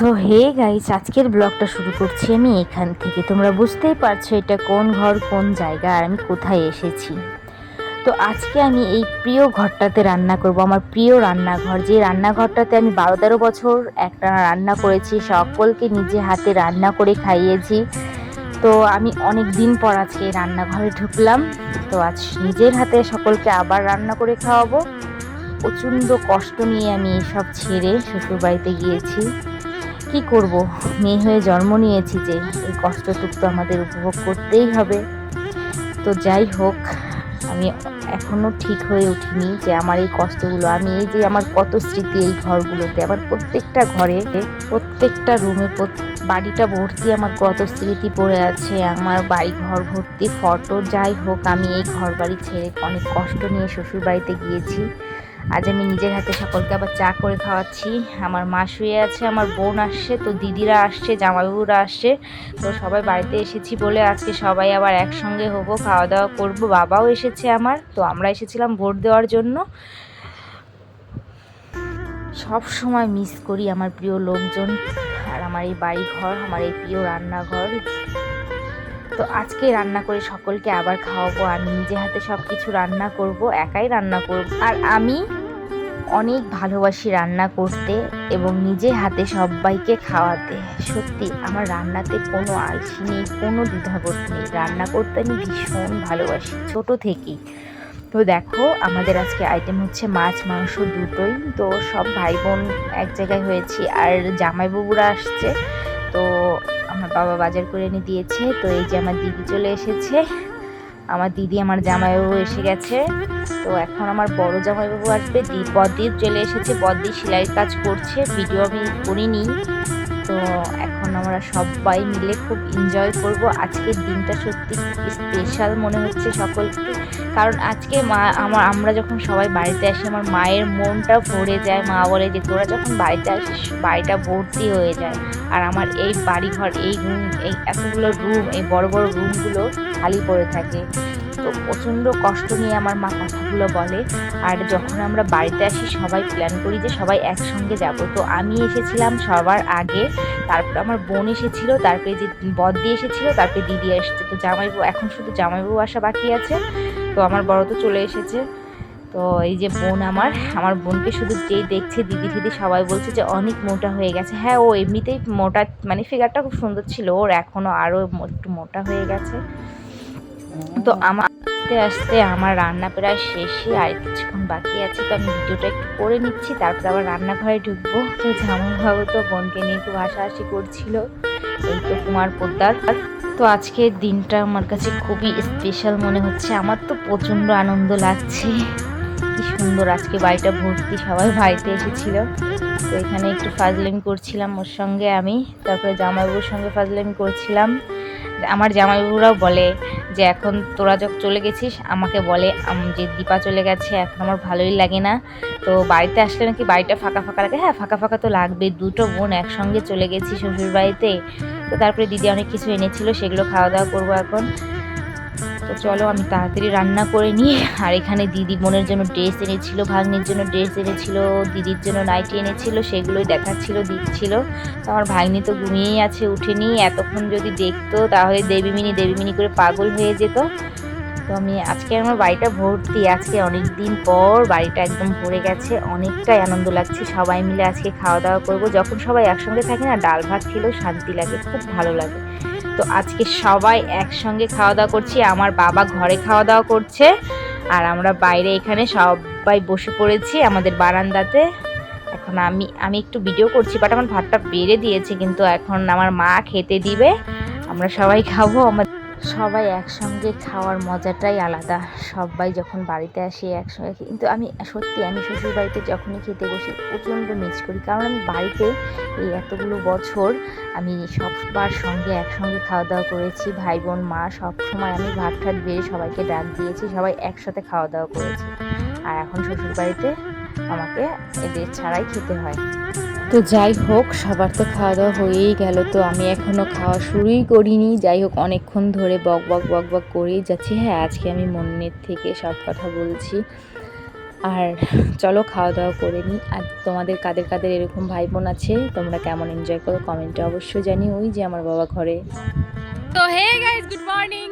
So hey guys আজকের ব্লগটা শুরু করছি আমি এখান থেকে। তোমরা বুঝতেই পারছ এটা কোন ঘর, কোন জায়গা আর আমি কোথায় এসেছি। তো আজকে আমি এই প্রিয় ঘরটাতে রান্না করব। আমার প্রিয় রান্নাঘর, যে রান্নাঘরটাতে আমি বারো তেরো বছর একটা রান্না করেছি, সকলকে নিজে হাতে রান্না করে খাইয়েছি। তো আমি অনেক দিন পর আজকে রান্নাঘরে ঢুকলাম। তো আজ নিজের হাতে সকলকে আবার রান্না করে খাওয়াবো। প্রচণ্ড কষ্ট নিয়ে আমি এসব ছেড়ে শ্বশুরবাড়িতে গিয়েছি। কি করব? মেয়ে হয়ে জন্ম নিয়েছি যে, এই কষ্টটুক তো আমাদের উপভোগ করতেই হবে। তো যাই হোক, আমি এখনও ঠিক হয়ে উঠিনি যে আমার এই কষ্টগুলো, আমি এই যে আমার কত স্মৃতি এই ঘরগুলোতে, আমার প্রত্যেকটা ঘরে, প্রত্যেকটা রুমে বাড়িটা ভর্তি আমার কত স্মৃতি পড়ে আছে, আমার বাড়ি ঘর ভর্তি ফটো, যাই হোক, আমি এই ঘর বাড়ি ছেড়ে অনেক কষ্ট নিয়ে শ্বশুর বাড়িতে গিয়েছি। আজ আমি নিজের হাতে সকলকে আবার চা করে খাওয়াচ্ছি। আমার মা শুয়ে আছে, আমার বোন আসছে, তো দিদিরা আসছে, জামাইবাবুরা আসছে। তো সবাই বাড়িতে এসেছি বলে আজকে সবাই আবার একসঙ্গে হব খাওয়া দাওয়া করব। বাবাও এসেছে আমার, তো আমরা এসেছিলাম ভোট দেওয়ার জন্য। সব সময় মিস করি আমার প্রিয় লোকজন, আর আমার এই বাড়ি ঘর আমার এই প্রিয় রান্নাঘর। তো আজকে রান্না করে সকলকে আবার খাওয়াবো, আমি নিজে হাতে সব কিছু রান্না করব, একাই রান্না করব। আর আমি অনেক ভালোবাসি রান্না করতে এবং নিজে হাতে সবাইকে খাওয়াতে। সত্যি, আমার রান্নাতে কোনো আলসি নেই, কোনো দ্বিধাবোধ নেই। রান্না করতে আমি ভীষণ ভালোবাসি, ছোট থেকেই। তো দেখো, আমাদের আজকে আইটেম হচ্ছে মাছ, মাংস দুটোই। তো সব ভাই বোন এক জায়গায় হয়েছি আর জামাই জামাইবাবুরা আসছে। তো আমার বাবা বাজার করে এনে দিয়েছে। তো এই যে আমার দিদি চলে এসেছে। আমার দিদি, আমার জামাইবাবু এসে গেছে। তো এখন আমার বড় জামাইবাবু আসবে। দি বদ্দির চলে এসেছে। বদ্দি সেলাইয়ের কাজ করছে। ভিডিও আমি করিনি। তো এখন আমরা সবাই মিলে খুব এনজয় করব। আজকের দিনটা সত্যি স্পেশাল মনে হচ্ছে সকলকে। কারণ আজকে মা, আমার, আমরা যখন সবাই বাড়িতে আসি, আমার মায়ের মনটা ভরে যায়। মা বলে যে, তোরা যখন বাড়িতে আসিস, বাড়িটা ভর্তি হয়ে যায়। আর আমার এই বাড়িঘর, এই রুম এই এতগুলো রুম এই বড় বড় রুমগুলো খালি পড়ে থাকে। তো প্রচণ্ড কষ্ট নিয়ে আমার মা কথাগুলো বলে। আর যখন আমরা বাড়িতে আসি, সবাই প্ল্যান করি যে সবাই একসঙ্গে যাব। তো আমি এসেছিলাম সবার আগে। তারপর আমার বোন এসেছিল, তারপরে যে বদ্দি এসেছিল, তারপরে দিদি এসেছে তো জামাইবু, এখন শুধু জামাইবু আসা বাকি আছে। তো আমার বড় তো চলে এসেছে। তো এই যে বোন আমার আমার বোনকে শুধু যেই দেখছে, দিদি দিদি সবাই বলছে যে অনেক মোটা হয়ে গেছে। হ্যাঁ ও এমনিতেই মোটা মানে ফিগারটা খুব সুন্দর ছিল। ওর এখনও আরও একটু মোটা হয়ে গেছে। তো আমার আস্তে আস্তে আমার রান্না প্রায় শেষে আর কিছুক্ষণ বাকি আছে, তো আমি ভিডিওটা একটু করে নিচ্ছি, তারপরে আবার রান্নাঘরে ঢুকবো। তো জামাইবাবু তো বোনকে নিয়ে খুব হাসাহাসি করছিল, এই তো কুমার পোদ্দার। তো আজকের দিনটা আমার কাছে খুবই স্পেশাল মনে হচ্ছে, আমার তো প্রচণ্ড আনন্দ লাগছে। কি সুন্দর, আজকে বাড়িটা ভর্তি, সবাই বাড়িতে এসেছিল। তো এখানে একটু ফাজলেমি করছিলাম ওর সঙ্গে আমি, তারপরে জামাইবাবুর সঙ্গে ফাজলেমি করছিলাম। আমার জামাইবাবুরাও বলে যে এখন তোরা যখন চলে গেছিস, আমাকে বলে যে দীপা চলে গেছে, এখন আমার ভালোই লাগে না। তো বাড়িতে আসলে নাকি বাড়িটা ফাঁকা ফাঁকা লাগে। হ্যাঁ ফাঁকা ফাঁকা তো লাগবে। দুটো বোন একসঙ্গে চলে গেছি শ্বশুর বাড়িতে তো তারপরে দিদি অনেক কিছু এনেছিল, সেগুলো খাওয়া দাওয়া করব এখন। তো চলো আমি তাড়াতাড়ি রান্না করে নিই। আর এখানে দিদি বোনের জন্য ড্রেস এনেছিল, ভাগ্নির জন্য ড্রেস এনেছিল, দিদির জন্য নাইটি এনেছিল, সেগুলোই দেখাচ্ছিল, দিচ্ছিল। তো আমার ভাগ্নি তো ঘুমিয়েই আছে, উঠেনি। এতক্ষণ যদি দেখতো, তাহলে দেবীমিনি দেবীমিনি করে পাগল হয়ে যেত। তো আমি আজকে আমার বাড়িটা ভর্তি। আজকে অনেক দিন পর বাড়িটা একদম ভরে গেছে। অনেকটাই আনন্দ লাগছে। সবাই মিলে আজকে খাওয়া দাওয়া করব। যখন সবাই একসঙ্গে থাকে না, ডাল ভাত খেলেও শান্তি লাগে, খুব ভালো লাগে। তো আজকে সবাই একসঙ্গে খাওয়া দাওয়া করছি। আমার বাবা ঘরে খাওয়া দাওয়া করছে আর আমরা বাইরে এখানে সবাই বসে পড়েছি আমাদের বারান্দাতে। এখন আমি আমি একটু ভিডিও করছি বাট আমার ভাতটা বেড়ে দিয়েছে, কিন্তু এখন আমার মা খেতে দিবে। আমরা সবাই খাব আমার সবাই একসঙ্গে খাওয়ার মজাটাই আলাদা। সবাই যখন বাড়িতে আসি একসঙ্গে কিন্তু আমি সত্যি আমি শ্বশুর বাড়িতে যখনই খেতে বসি, প্রচণ্ড মিস করি। কারণ আমি বাড়িতে এই এতগুলো বছর আমি সববার সঙ্গে একসঙ্গে খাওয়া দাওয়া করেছি ভাই বোন মা সব সময় আমি ভাত ঠাট বেড়ে সবাইকে ডাক দিয়েছি, সবাই একসাথে খাওয়া দাওয়া করেছি। আর এখন শ্বশুর বাড়িতে আমাকে এদের ছাড়াই খেতে হয়। তো যাই হোক, সবার তো খাওয়া দাওয়া হয়েই গেল। তো আমি এখনও খাওয়া শুরুই করিনি। যাই হোক, অনেকক্ষণ ধরে বক বক বক বক করেই যাচ্ছি। হ্যাঁ আজকে আমি মনের থেকে সব কথা বলছি। আর চলো খাওয়া দাওয়া করে নিই। আর তোমাদের কাদের কাদের এরকম ভাই বোন আছে, তোমরা কেমন এনজয় করো কমেন্টে অবশ্যই জানি ওই যে আমার বাবা ঘরে। তো হে গাইস গুড মর্নিং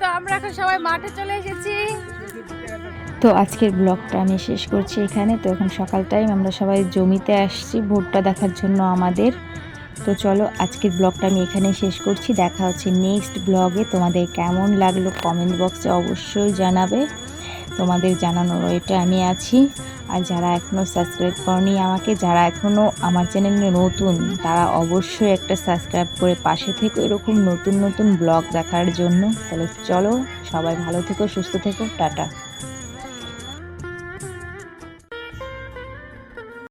তো আমরা এখন সবাই মাঠে চলে এসেছি। তো আজকের ব্লগটা আমি শেষ করছি এখানে। তো এখন সকাল টাইম আমরা সবাই জমিতে আসছি ভোটটা দেখার জন্য আমাদের। তো চলো আজকের ব্লগটা আমি এখানে শেষ করছি। দেখা হচ্ছে নেক্সট ব্লগে তোমাদের কেমন লাগল কমেন্ট বক্সে অবশ্যই জানাবে। তোমাদের জানানোর ওইটা আমি আছি। আর যারা এখনও সাবস্ক্রাইব করনি আমাকে, যারা এখনও আমার চ্যানেলে নতুন, তারা অবশ্যই একটা সাবস্ক্রাইব করে পাশে থেকে এরকম নতুন নতুন ব্লগ দেখার জন্য। তাহলে চলো সবাই ভালো থেকো, সুস্থ থেকো, টাটা।